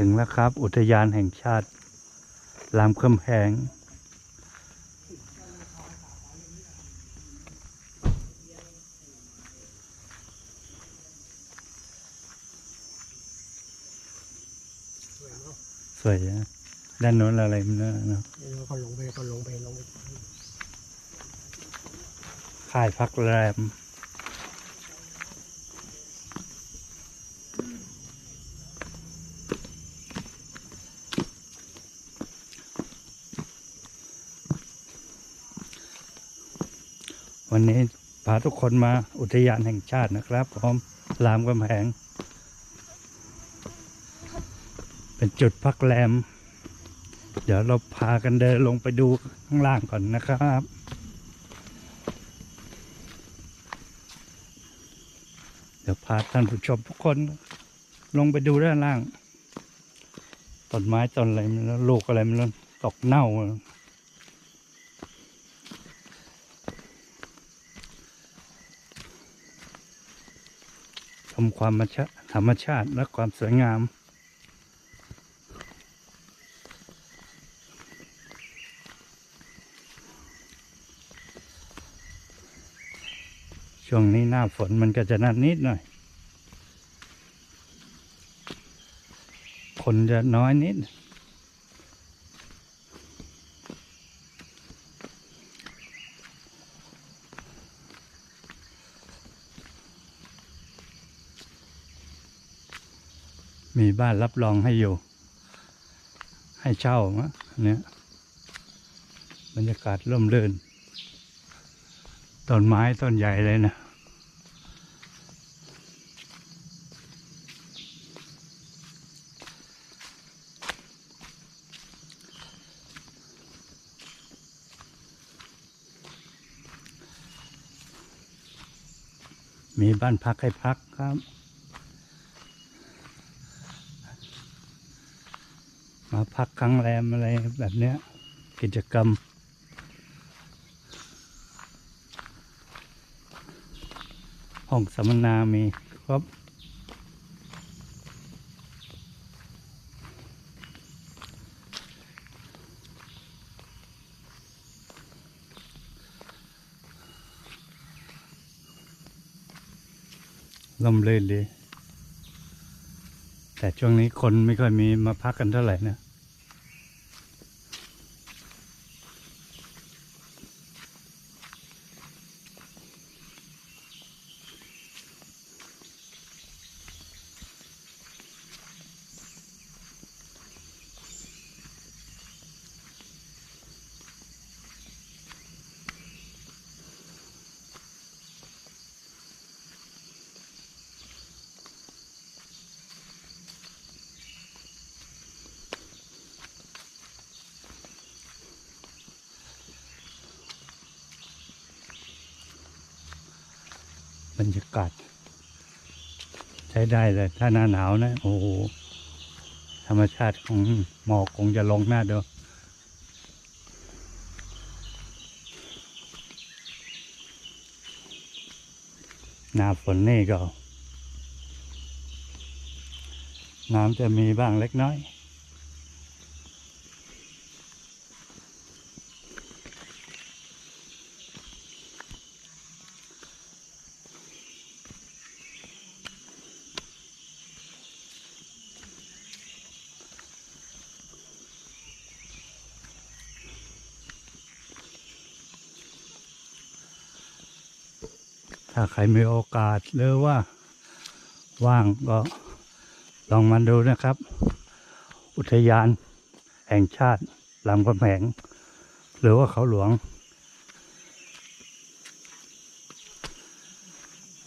ถึงแล้วครับ อุทยานแห่งชาติลามคำแหงสวยเนาะสวยนะด้านโน้นอะไรมันเนอะเนอะเดี๋ยวก็ลงไปก็ลงไปลงไปค่ายพักแรม วันนี้พาทุกคนมาอุทยานแห่งชาตินะครับพร้อมรามกำแหงเป็นจุดพักแรม เดี๋ยวเราพากันเดินลงไปดูข้างล่างก่อนนะครับเดี๋ยวพาท่านผู้ชมทุกคนลงไปดูด้านล่างต้นไม้ต้นอะไรมันลูกอะไรมันตกเน่า มความธรรมชาติและความสวยงามช่วงนี้หน้าฝนมันก็จะนัดนิดหน่อย คนจะน้อยนิด มีบ้านรับรองให้อยู่ ให้เช่ามะเนี่ยบรรยากาศร่มรื่นต้นไม้ต้นใหญ่เลยนะมีบ้านพักให้พักครับ มาพักค้างแรมอะไรแบบเนี้ย กิจกรรม ห้องสัมมนามีครบลมลื่นดี แต่ช่วงนี้คนไม่ค่อยมีมาพักกันเท่าไหร่นะ บรรยากาศ ใช้ได้เลย ถ้าหน้าหนาวนะ โอ้โห ธรรมชาติของหมอกคงจะลงหน้าดูหน้าฝนนี่ก็ น้ำจะมีบ้างเล็กน้อย ถ้าใครมีโอกาสหรือว่าว่างก็ลองมาดูนะครับ อุทยานแห่งชาติลำกำแหง หรือว่าเขาหลวง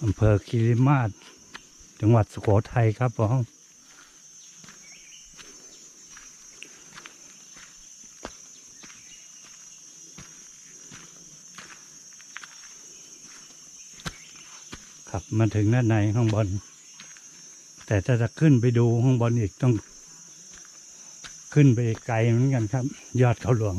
อำเภอคิริมาศจังหวัดสุโขทัยครับผม ขับมาถึงด้านในข้างบน แต่ถ้าจะขึ้นไปดูข้างบนอีกต้อง ขึ้นไปไกลเหมือนกันครับ ยอดเขาหลวง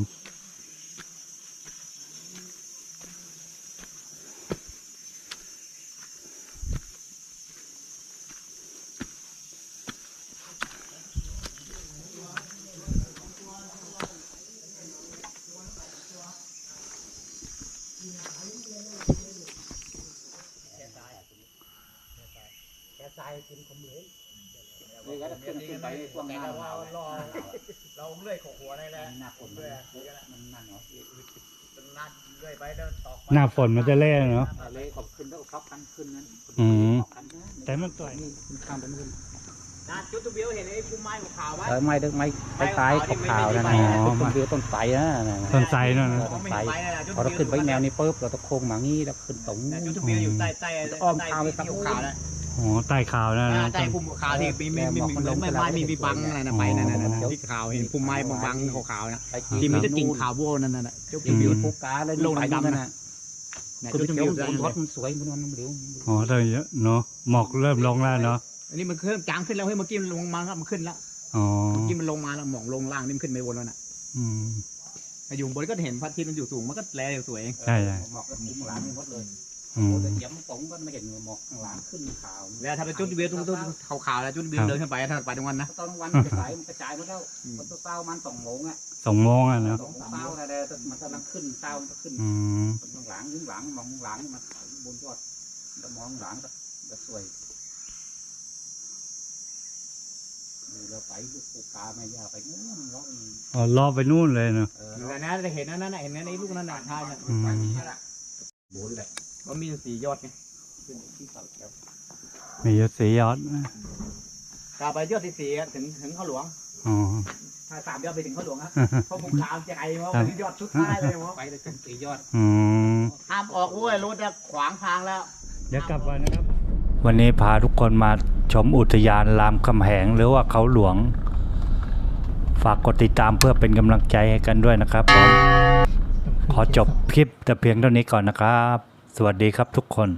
บ เป็นคมเหลนเลยก็ขึ้นขึ้นไปช่วงหน้าหนาวรอเราเลื่อยขกหัวได้แล้วหน้าฝนมันมันนั่นเนาะนั่นเลื่อยไปเดินตอกหน้าฝนมันจะเล่เนาะเลยขอบขึ้นแล้วก็พับกันขึ้นนั้นอืมแต่มันต่อยนี่มันข้ามไปนู่นนะจุดตัวเบี้ยวเห็นไอ้พุ่มไม้ขาวไหมไม่เด้อไม่คล้ายขาวนั่นนะต้นเดียวต้นไทรนะต้นไทรนั่นนะต้นไทรพอเราขึ้นไปแนวนี้ปุ๊บเราตะโค้งมางี้แล้วขึ้นตรงจุดตัวเบี้ยวอยู่ใต้ใต้อ้อมขาวไปครับขาวนะ อ๋อใต้ขาวนั่นนะใต้พุ่มขาวที่มีมีมีมีไม่ไม้มีมีบังอะไรนะไปนั่นน่ะที่ขาวเห็นพุ่มไม้บังๆขาวๆนะไปที่มีแต่กิ่งขาวโว้นั่นน่ะจุดที่ตัวมีเบี้ยวภูกาเลยโลงดำๆนั่นน่ะน่ะจุขึ้นดไปตัวเที่เบี้ยยววบนรถมันสวยมันมันเหลวอ๋อแต่เยอะเนาะหมอกเริ่มลงแล้วเนาะอันนี้มันเริ่มจางขึ้นแล้วเฮ้ยเมื่อกี้มันลงมาครับมันขึ้นแล้วอ๋อเมื่อกี้มันลงมาแล้วหมองลงล่างนี่มันขึ้นไปบนแล้วน่ะ อืมแต่อยู่บนก็เห็นพระอาทิตย์มันอยู่สูงมันก็แลอยู่สวยเองใช่ใช่หมอกกับหลังหมดเลยอืมโอ้ แต่เยี่ยมตรงก็ไม่เห็นหมอกข้างหลังขึ้นขาวแล้วถ้าเป็นจุดเบี้ยวตรงต้นขาวๆแล้วจุดเบี้ยวเดินขึ้นไปถ้าไปตรงนั้นนะตอนวันมันสายมันกระจายหมดแล้วมันต้องเต้ามันสองโมงอะสองโมงอะเนาะสองเต้าอะไรมันกำลังขึ้นเต้ามันก็ขึ้นอืมข้างหลังข้างหลังมองข้างหลังมันบนยอดแต่มองข้างหลังก็สวยเราไปลูกปูกาไม่ยาไปนู้นร้องอ๋อรอไปนู่นเลยเนาะเออแต่นะจะเห็นนั่นน่ะเห็นนั่นไอ้ลูกนั่นน่ะท่าน่ะอืมบนแหละ มันมีสียอดไงขึ้นที่เขาแถวมียศสียอดนะถ้าไปยอดที่สี่อะถึงถึงข้าวหลวงอ๋อถ้าสามยอดไปถึงข้าวหลวงฮะเพราะผมขามจะไกลว่าไปยอดสุดท้ายเลยมั้งไปเลยจนสี่ยอดอืมห้ามออกด้วยรถจะขวางทางแล้วเดี๋ยวกลับมานะครับ วันนี้พาทุกคนมาชมอุทยานรามคำแหงหรือว่าเขาหลวง ฝากกดติดตามเพื่อเป็นกำลังใจให้กันด้วยนะครับผมขอจบคลิปแต่เพียงเท่านี้ก่อนนะครับ สวัสดีครับทุกคน